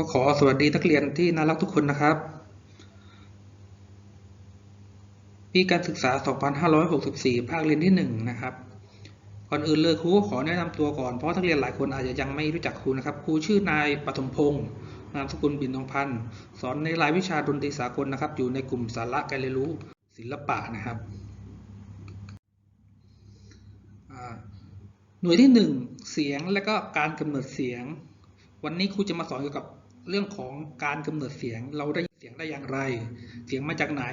ก็ขอสวัสดีนักเรียนที่น่ารักทุกคนนะครับ ปีการศึกษา 2564 ภาคเรียนที่ 1 นะครับ ก่อนอื่นเลยครูก็ขอแนะนำตัวก่อน เพราะนักเรียนหลายคนอาจจะยังไม่รู้จักครูนะครับ ครูชื่อนายปฐมพงศ์นามสกุลบินทองพันธ์สอนในรายวิชาดนตรีสากลนะครับ อยู่ในกลุ่มสาระการเรียนรู้ศิลปะนะครับ หน่วยที่ 1 เสียงและก็การกำเนิดเสียงวันนี้ครูจะมาสอนเกี่ยวกับ เรื่องของการกำเนิดเสียงเราได้ยินเสียงได้อย่างไร เสียงมาจากไหน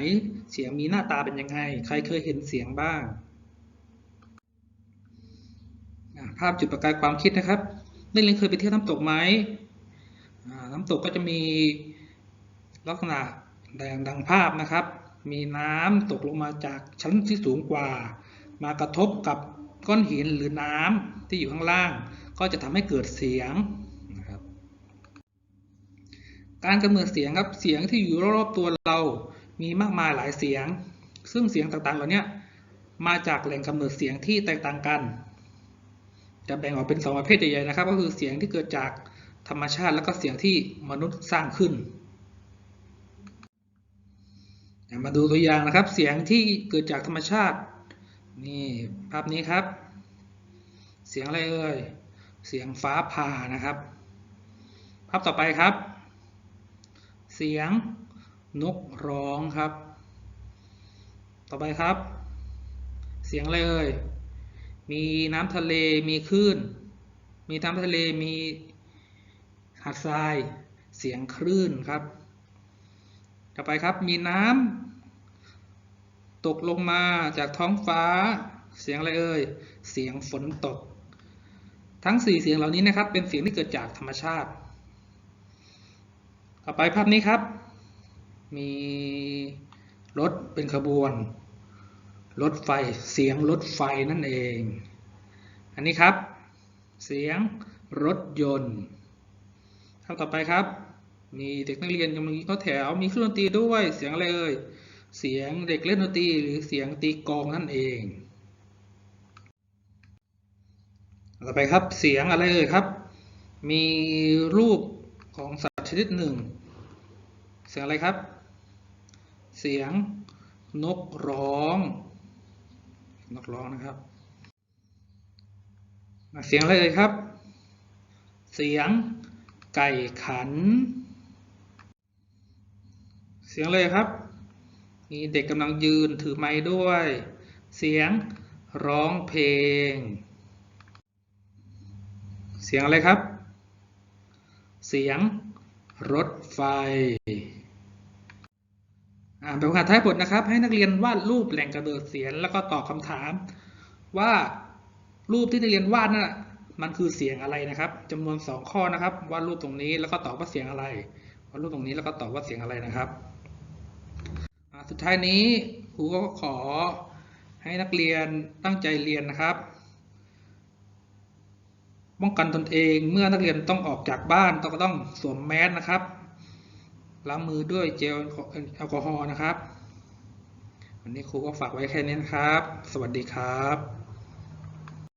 เสียงมีหน้าตาเป็นยังไง ใครเคยเห็นเสียงบ้าง ภาพจุดประกายความคิดนะครับนักเรียนเคยไปเที่ยวน้ำตกไหมน้ำตกก็จะมีลักษณะแดงดังภาพนะครับ มีน้ำตกลงมาจากชั้นที่สูงกว่า มากระทบกับก้อนหินหรือน้ำที่อยู่ข้างล่าง ก็จะทำให้เกิดเสียง การกำเนิดเสียงครับ เสียงที่อยู่รอบๆตัวเรา มีมากมายหลายเสียง ซึ่งเสียงต่างๆ เหล่านี้มาจากแหล่งกำเนิดเสียงที่แตกต่างกัน จะแบ่งออกเป็นสองประเภทใหญ่ๆนะครับ ก็คือเสียงที่เกิดจากธรรมชาติ แล้วก็เสียงที่มนุษย์สร้างขึ้น มาดูตัวอย่างนะครับ เสียงที่เกิดจากธรรมชาติ นี่ภาพนี้ครับ เสียงอะไรเอ่ย เสียงฟ้าผ่านะครับ ภาพต่อไปครับ เสียงนกร้องครับ ต่อไปครับ เสียงอะไรเอ่ย มีน้ำทะเล มีคลื่น มีน้ำทะเล มีหาดทราย เสียงคลื่นครับ ต่อไปครับ มีน้ำตกลงมาจากท้องฟ้า เสียงอะไรเอ่ย เสียงฝนตก ทั้งสี่เสียงเหล่านี้นะครับ เป็นเสียงที่เกิดจากธรรมชาติ ต่อไปภาพนี้ครับ มีรถเป็นขบวน รถไฟเสียงรถไฟนั่นเอง อันนี้ครับ เสียงรถยนต์ภาพต่อไปครับ มีเด็กนักเรียนกำลังเข้าแถวมีเครื่องดนตรีด้วยเสียงอะไรเอ่ยเสียงเด็กเล่นดนตรีหรือเสียงตีกลองนั่นเองต่อไปครับเสียงอะไรเอ่ยครับ มีรูปของสัตว์ชนิดหนึ่ง เสียงอะไรครับ เสียงนกร้อง นกร้องนะครับ เสียงอะไรเอ่ยครับ เสียงไก่ขัน เสียงอะไรครับ มีเด็กกำลังยืนถือไม้ด้วย เสียงร้องเพลง เสียงอะไรครับ เสียง รถไฟอ่านแบบภาษาท้ายบทนะครับ ให้นักเรียนวาดรูปแหล่งกระเนิดเสียงแล้วก็ตอบคำถาม ว่ารูปที่นักเรียนวาดนั่นนะมันคือเสียงอะไรนะครับจำนวนสองข้อนะครับวาดรูปตรงนี้แล้วก็ตอบว่าเสียงอะไรวาดรูปตรงนี้แล้วก็ตอบว่าเสียงอะไรนะครับอ่าสุดท้ายนี้ครูก็ขอให้นักเรียนตั้งใจเรียนนะครับ ป้องกันตนเองเมื่อนักเรียนต้องออกจากบ้านต้องก็ต้องสวมแมสนะครับ ล้างมือด้วยเจลแอลกอฮอล์นะครับ วันนี้ครูก็ฝากไว้แค่นี้นะครับ สวัสดีครับ